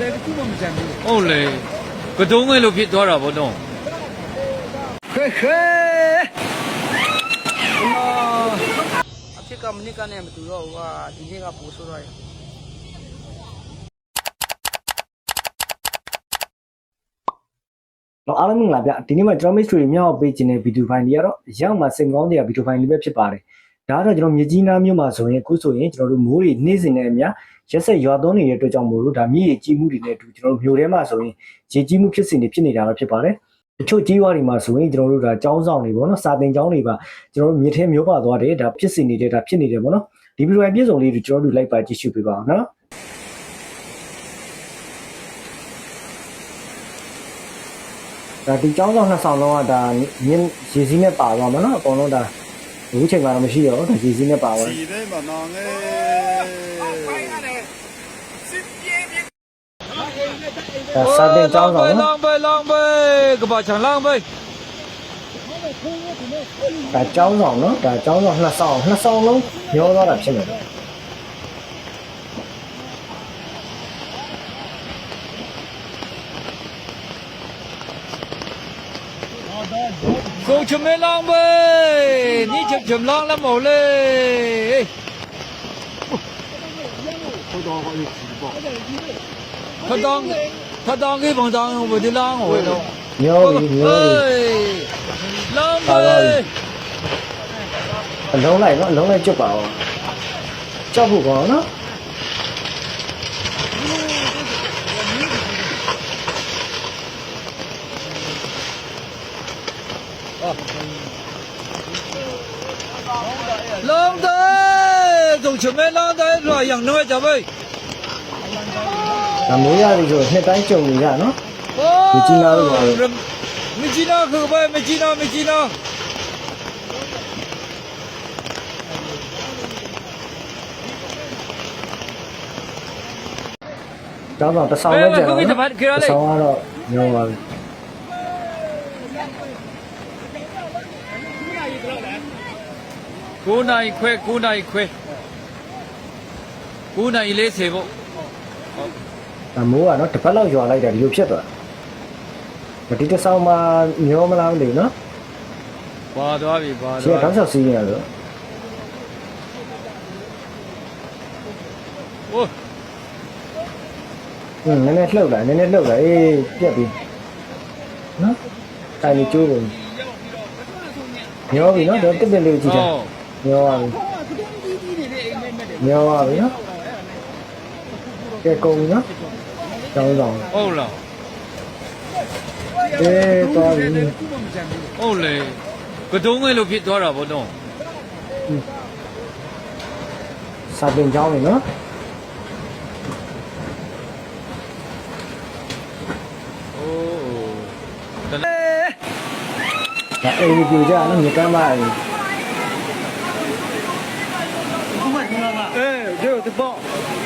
တယ်တခုမှမကြံဘူးဟုတ်လေကတုံးငယ်လို့ဖြစ်သွားတာဗောတော့ခဲခဲအဖြစ်ကမနစ်ကနဲ့မတူတော့ဘူးကွာဒီနေ့ကပို့ဆိုးတော့ရတော့အားလုံးမင်္ဂလာဗျဒီနေ့မှာကျွန်တော် mystery မြောက်ပေးခြင်းတဲ့ဗီဒီယိုဖိုင်တွေကတော့ရောက်မှာစင်ကောင်းတဲ့ဗီဒီယိုဖိုင်တွေပဲဖြစ်ပါတယ်ဒါကတော့ကျွန်တော်မြကြီးနားမြို့မှာဆိုရင်အခုဆိုရင်ကျွန်တော်တို့မိုးတွေနေ့စဉ်နဲ့အမျှ ရက်ဆက်ရွာသွန်းနေတဲ့အတွက်ကြောင့်မို့လို့ဒါမြည်ရည်ကြီးမှုတွေနဲ့အတူကျွန်တော်တို့မြို့ထဲမှာဆိုရင်ရေကြီးမှုဖြစ်စဉ်တွေဖြစ်နေတာပဲဖြစ်ပါတယ်တချို့ကြီးရွာတွေမှာဆိုရင်ကျွန်တော်တို့ဒါကျောင်းဆောင်တွေပေါ့နော်စာသင်ကျောင်းတွေပါကျွန်တော်တို့မြေထဲမျိုးပါသွားတယ်ဒါဖြစ်စဉ်နေတဲ့ဒါဖြစ်နေတယ်ပေါ့နော်ဒီဗီဒီယိုဖိုင်ပြည့်စုံလေးတွေကျွန်တော်တို့လိုက်ပါကြည့်ရှုပေးပါအောင်နော်ဒါဒီကျောင်းဆောင်နှစ်ဆောင်လုံးကဒါမြင်းရေစီးနဲ့ပါသွားမှာနော်အကုန်လုံးဒါအခုချိန်မှာတော့မရှိတော့ဘူးဒါရေစီးနဲ့ပါသွားတယ် စီလေးမနောင်ငယ်ဒါစာတင်ကျောင်းဆောင်လောနော်င်းပဲလောင်းပဲကဘာချန်လောင်းပဲဒါကျောင်းဆောင်နော်ဒါကျောင်းဆောင်နှစ်ဆောင်နှစ်ဆောင်လုံးညောသွား တာဖြစ်နေတယ် ကိုချမဲလောင်းပဲนี่ချချလောင်းလည်းမဟုတ်လေခတောင်းခတောင်းကြီးပုံတောင်းဘယ်ဒီလောင်းဝယ်တော့ ညောပြီညောပြီ လောင်းပဲ အလုံးလိုက်နော်အလုံးလိုက်ကျွတ်ပါအောင်ကြောက်ဖို့ကောင်းနော် လောင်းတယ်ကိုချမဲလောင်းတယ်ဆိုយ៉ាងတော့ကြပဲ ဒါမိုးရပြီဆိုနှစ်တိုင်းကြုံနေရနော်မြကြီးနားလို့ပါမကြီးနာคือပဲမကြီးနာမကြီးနာကျောင်းဆောင်တစ်ဆောင်ပဲကျန်တော့ဘယ်မှာနော်ခုခေတ်တပတ်ခေတ်ရလေတစ်ဆောင်ကတော့ညောပါပြီ9နိုင်ခွဲ9နိုင်ခွဲ9နိုင်40ပေါ့ ဒါမိုးကနော်တစ်ပတ်လောက်ရွာလိုက်တာဒီလိုဖြစ်သွားတယ်ဒီတစ်ဆောင်မှာညောမလားမသိဘူးနော်ပါသွားပြီပါဒီကသွားတောက်လျှောက်စီးနေရလို့ဟိုးဟင်းနည်းနည်းလှုပ်လာနည်းနည်းလှုပ်လာအေးပြက်ပြီနော်တိုင်နေကျိုးကုန်ညောပြီနော်တော့တစ်ပင်လေးကြည့်တာဟောညောပါပြီညောပါပြီနော် ကဲကုန်ပြီနော်ကျောင်းဆောင်ဟုတ်လားအေးသွားပြီတခုမှမကြံဘူးဟုတ်လေကတုံးငယ်လို့ဖြစ်သွားတာဗောတော့စာပင်ကျောင်းနေနော်โอ้တလဲဒါအိမ်ပြူကြနော်မြေကမ်းပါအိမ်အဲတို့တပေါ့ပါဝါရတာအိမ်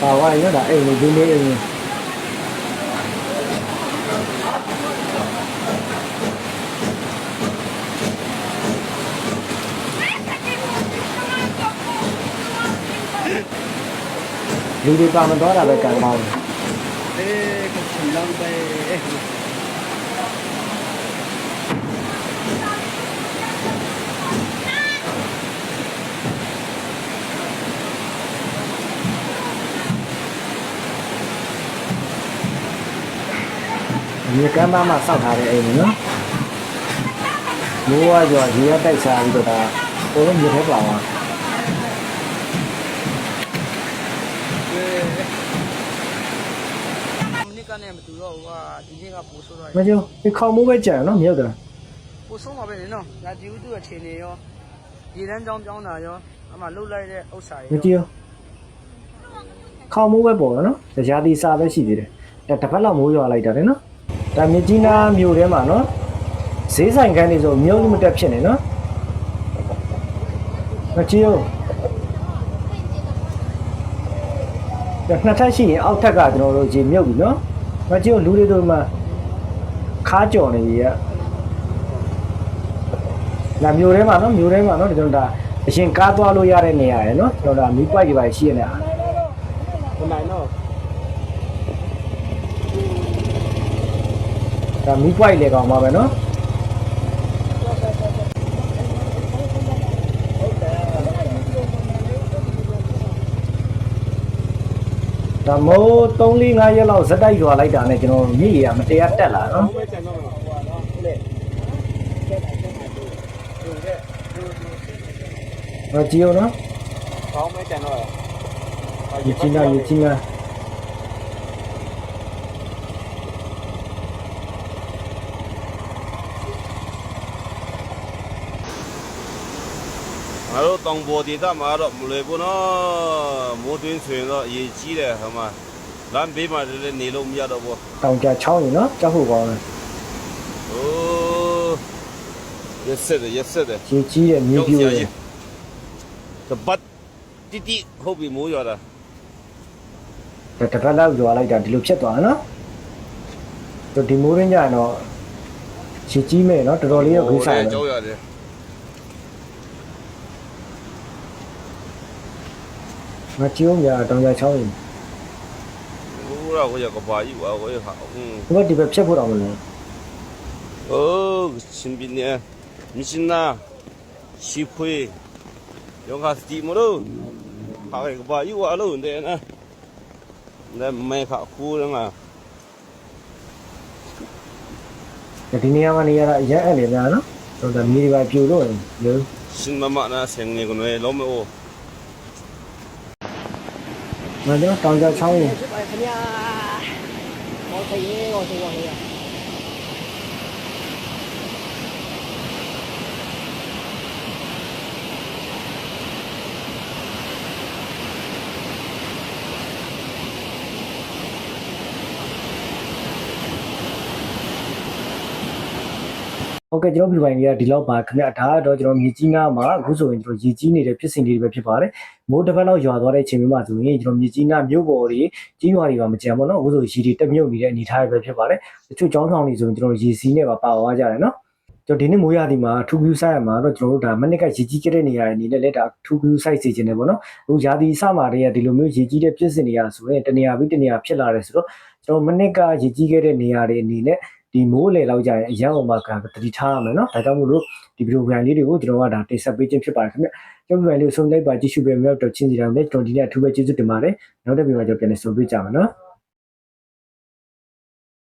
လေးဒီလေးအိမ်လူတွေပါမသွားတာပဲကံကောင်းတယ်အေးကချ မြေကမ်းပါမှာစောက်ထားတဲ့အိမ်လေးနော်မိုးဝါကျော်ရေရတိုက်စားပြီးတော့ဒါဘုံမြေထဲပါသွားမနစ်ကနဲ့မတူတော့ဘူးကွာဒီနေ့ကပို့ဆိုးတော့ရမကျော်ဒီခေါင်မိုးပဲကြံနော်မြောက်တာပို့ဆိုးမှာပဲလေနော်ငါကြည့်ဦးသူ့အခြေအနေရောဒီတန်းကြောင်းကြောင်းတာရောအမှလှုပ်လိုက်တဲ့ဥစ္စာတွေမကျော်ခေါင်မိုးပဲပေါ်နော်တရားတိစားပဲရှိသေးတယ်ဒါတစ်ပတ်လောက်မိုးရွာလိုက်တာလေနော် ဒါမြကြီးနားမြို့ထဲမှာနော်ဈေးဆိုင်ကန်းတွေဆိုမြို့မတက်ဖြစ်နေနော်မကျော်နှစ်ထပ်ရှိရင်အောက်ထပ်ကကျွန်တော်တို့ရေမြုပ်ပြီနော်မကြည့်ဘူးလူတွေတို့မှခါကြော်နေပြီကလာမျိုးထဲမှာနော်မျိုးထဲမှာနော်ကျွန်တော်ဒါအရင်ကားသွားလို့ရတဲ့နေရာရယ်နော်ကျွန်တော်ဒါမီးပွိုက်တွေပါရှိရနေတာဘယ်နိုင်တော့ ဒါမီးပွိုက်လေကောင်ပါပဲနော်ဒါမိုး3 4 5ရက်လောက်ဇက်တိုက်ရွာလိုက်တာနဲ့ကျွန်တော်မြည်ရမတရားတက်လာနော်ပဲကျန်တော့မှာဟိုကတော့လေကျက်တာကျက်တာတူတူတဲ့တူမကြည့်အောင်နော်ကောင်းပဲကျန်တော့ရေကြီးနာရေကြီး ငါတို့တောင်ပေါ်ဒေသမှာတော့မလွယ်ဘူးနော်မိုးတွင်းဆိုရင်တော့အရေးကြီးတယ်ဟိုမှာလမ်းဘေးမှာလည်းနေလို့မရတော့ဘူးတောင်ကြချောင်းနေနော်ကြောက်ဖို့ကောင်းတယ်โอ้ရက်ဆက်တယ်ရက်ဆက်တယ်ရေကြီးတဲ့မြေပြိုတယ်တပတ်တိတိဟုတ်ပြီမိုးရွာတာဒါတစ်ပတ်လောက်ရွာလိုက်တာဒီလိုဖြစ်သွားတယ်နော်တို့ဒီမိုးရင်းကြရင်တော့ရေကြီးမဲ့နော်တော်တော်လေးရောဂိစားတယ်ကြောက်ရတယ် ငါကြည့်ဦးများတောင်ရချောင်းရင်ဘူးတော့ကိုရကဘာကြီးဝါကိုရဟာอืมဒီဘက်ဒီဘက်ဖြတ်ဖို့တော့မလို့အိုးရှင်ပင်းနေမြရှင်နာရှိဖွေယောဂစတီမလို့ဟာကဘာကြီးဝါလို့တဲ့နာဒါမဲခါခိုးတယ်ငါဒီနေရာမှာနေရတာအရက်အဲ့လေဗျာနော်တော်တော်မြေတွေပါပြိုလို့လေရှင်မမနာဆင်နေကုန်လေလုံးမအိုး င်ရေးရောဆိုရောလေ ဟုတ်ကဲ့ကျွန်တော်ပြည်ပိုင်ကြီးကဒီလောက်ပါခင်ဗျဒါကတော့ကျွန်တော်မြေကြီးနားမှာအခုဆိုရင်ကျွန်တော်ရေကြီးနေတဲ့ဖြစ်စဉ်တွေပဲဖြစ်ပါတယ်မိုးတစ်ပတ်လောက်ရွာသွားတဲ့အချိန်မျိုးမှာဆိုရင်ကျွန်တော်မြေကြီးနားမြို့ပေါ်တွေကြီးရွာတွေပါမကြံပါတော့အခုဆိုရေတွေတက်မြုပ်နေတဲ့အနေအထားတွေပဲဖြစ်ပါတယ်တချို့ကျောင်းဆောင်တွေဆိုရင်ကျွန်တော်ရေစီးနဲ့ပါပါသွားကြတယ်နော်ကျွန်တော်ဒီနေ့မိုးရာသီမှာထူးပြူဆိုင်ရမှာတော့ကျွန်တော်တို့ဒါမနစ်ကရေကြီးခဲ့တဲ့နေရာတွေအနေနဲ့လည်းဒါထူးပြူဆိုင်စီခြင်းတယ်ပေါ့နော်အခုရာသီစမှာတည်းကဒီလိုမျိုးရေကြီးတဲ့ဖြစ်စဉ်တွေရဆိုရင်တနေရာပြီးတနေရာဖြစ်လာတယ်ဆိုတော့ကျွန်တော်မနစ်ကရေကြီးခဲ့တဲ့နေရာတွေအနေနဲ့ ဒီမိုးလေလောက်ကြရင်အရန်အောင်မှာကတတိထားရမယ်နော်ဒါကြောင့်မို့လို့ဒီဗီဒီယိုဂရန်လေးတွေကိုကျွန်တော်ကဒါတင်ဆက်ပေးခြင်းဖြစ်ပါတယ်ခင်ဗျကျွန်တော်ဗီဒီယိုလေးကိုဆုံးလိုက်ပါကြည့်ရှုပေးမြောက်တော့ချင်းစီတာလည်းကျွန်တော်ဒီနေ့အထူးပဲကျေးဇူးတင်ပါတယ်နောက်တစ်ဗီဒီယိုမှာကျွန်တော်ပြန်လည်ဆုံတွေ့ကြပါမယ်နော်